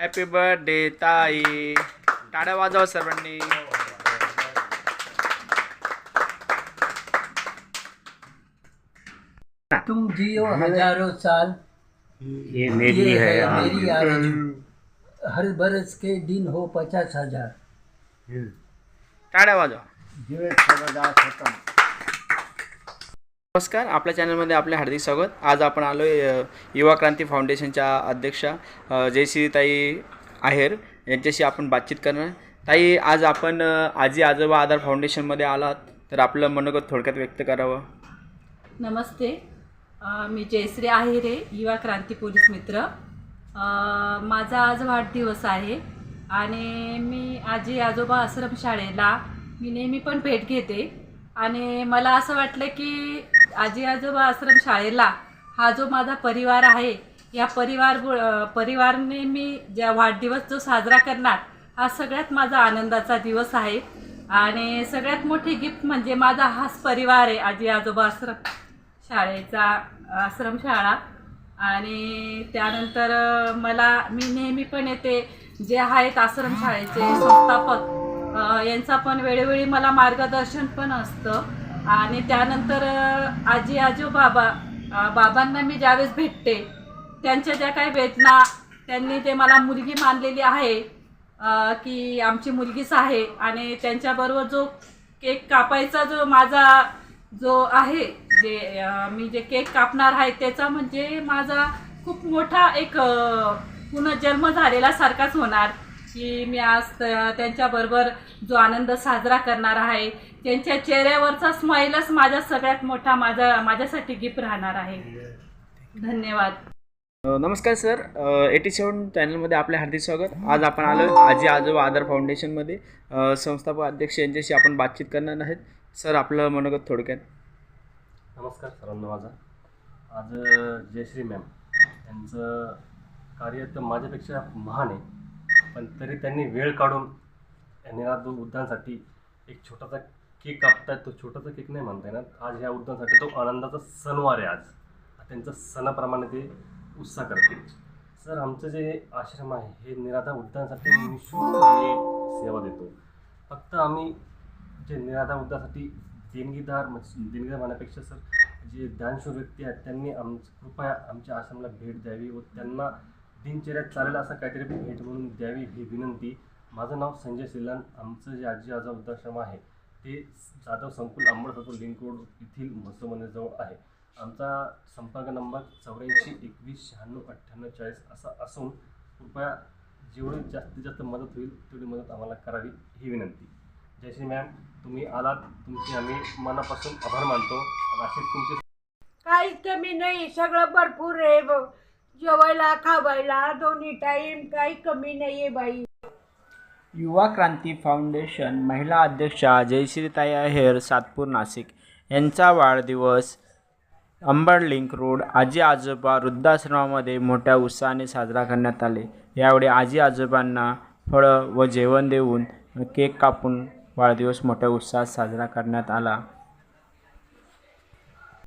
Happy birthday ताई. टाळ्या वाजवा सर्वांनी. तुम जियो हजारों साल. ये मेरी ये है है मेरी आरज़ू हर बरस के दिन हो पचास हजार. टाळ्या वाजवा. जीवे सर्वदा खतम. नमस्कार आपल्या चॅनलमध्ये आपले हार्दिक स्वागत. आज आपण आलो आहे युवा क्रांती फाउंडेशनच्या अध्यक्षा अ, जयश्रीताई आहेर यांच्याशी आपण बातचीत करणार. ताई आज आपण आजी आजोबा आधार फाउंडेशनमध्ये आलात तर आपलं मनोगत थोडक्यात व्यक्त करावं. नमस्ते. मी जयश्री आहिरे युवा क्रांती पोलीस मित्र. माझा आज वाढदिवस आहे आणि मी आजी आजोबा आश्रमशाळेला मी नेहमी पण भेट घेते. आणि मला असं वाटलं की आजी आजोबा आश्रम शाळेला हा जो माझा परिवार आहे या परिवार परिवारने मी ज्या वाढदिवस जो साजरा करणार हा सगळ्यात माझा आनंदाचा दिवस आहे. आणि सगळ्यात मोठी गिफ्ट म्हणजे माझा हाच परिवार आहे आजी आजोबा आश्रम शाळेचा आश्रम शाळा. आणि त्यानंतर मला मी नेहमी पण येते जे आहेत आश्रमशाळेचे संस्थापक यांचा पण वेळोवेळी मला मार्गदर्शन पण असतं. आणि त्यानंतर आजी आजो बाबा बाबांना मी ज्यावेळेस भेटते त्यांच्या ज्या काही वेदना त्यांनी ते मला मुलगी मानलेली आहे की आमची मुलगीच आहे आणि त्यांच्याबरोबर जो केक कापायचा जो माझा जो आहे जे मी जे केक कापणार आहे त्याचा म्हणजे माझा खूप मोठा एक पुनर्जन्म झालेला सारखाच होणार. की मी आज त्यांच्याबरोबर जो आनंद साजरा करणार आहे त्यांच्या चेहऱ्यावरचा स्माईलच माझा सगळ्यात मोठा माझा माझ्यासाठी गिफ्ट राहणार आहे. धन्यवाद. नमस्कार सर. एटी सेवन चॅनलमध्ये आपले हार्दिक स्वागत. आज आपण आलो आजी आजोबा आधार फाउंडेशनमध्ये. संस्थापक अध्यक्ष यांच्याशी आपण बातचीत करणार आहेत. सर आपलं मनोगत थोडक्यात. नमस्कार सर्वांना माझा. आज जयश्री मॅम यांचं कार्य तर माझ्यापेक्षा महान आहे. पण तरी त्यांनी वेळ काढून निनाद उद्यानासाठी एक छोटासा केक कापतायत. तो छोटासा केक नाही म्हणता येणार आज ह्या उद्यानासाठी तो आनंदाचा सणवार आहे आज. त्यांचा सणाप्रमाणे ते उत्साह करतील. सर आमचं जे आश्रम आहे हे निराधार उद्यानासाठी निःशुल्क सेवा देतो. फक्त आम्ही जे निराधार उद्यानासाठी देणगीदार म्हणजे देणगीदार म्हणण्यापेक्षा सर जे दानशूर व्यक्ती आहेत त्यांनी आम कृपया आमच्या आश्रमाला भेट द्यावी व त्यांना दिनचर्यात चालेल असं काहीतरी भेट म्हणून द्यावी ही विनंती. माझं नाव संजय सिल्लान. आमचं जे आजी आजा वृद्धाश्रम आहे ते जाधव संकुल अंबड लिंक रोड येथील मसोमनेजवळ आहे. आमचा संपर्क नंबर चौऱ्याऐंशी एकवीस शहाण्णव अठ्ठ्याण्णव चाळीस असा असून कृपया जेवढी जास्तीत जास्त मदत होईल तेवढी मदत आम्हाला करावी ही विनंती. जयश्री मॅम तुम्ही आलात. तुमची आम्ही मनापासून आभार मानतो. आणि असे तुमचे काहीच कमी नाही सगळं भरपूर आहे. बघ जेवायला खावायला दोन्ही टाईम काही कमी नाही आहे बाई. युवा क्रांती फाउंडेशन महिला अध्यक्षा जयश्रीताई अहेर सातपूर नाशिक. यांचा वाढदिवस अंबड लिंक रोड आजी आजोबा वृद्धाश्रमामध्ये मोठ्या उत्साहाने साजरा करण्यात आले. यावेळी आजी आजोबांना फळं व जेवण देऊन केक कापून वाढदिवस मोठ्या उत्साहात साजरा करण्यात आला.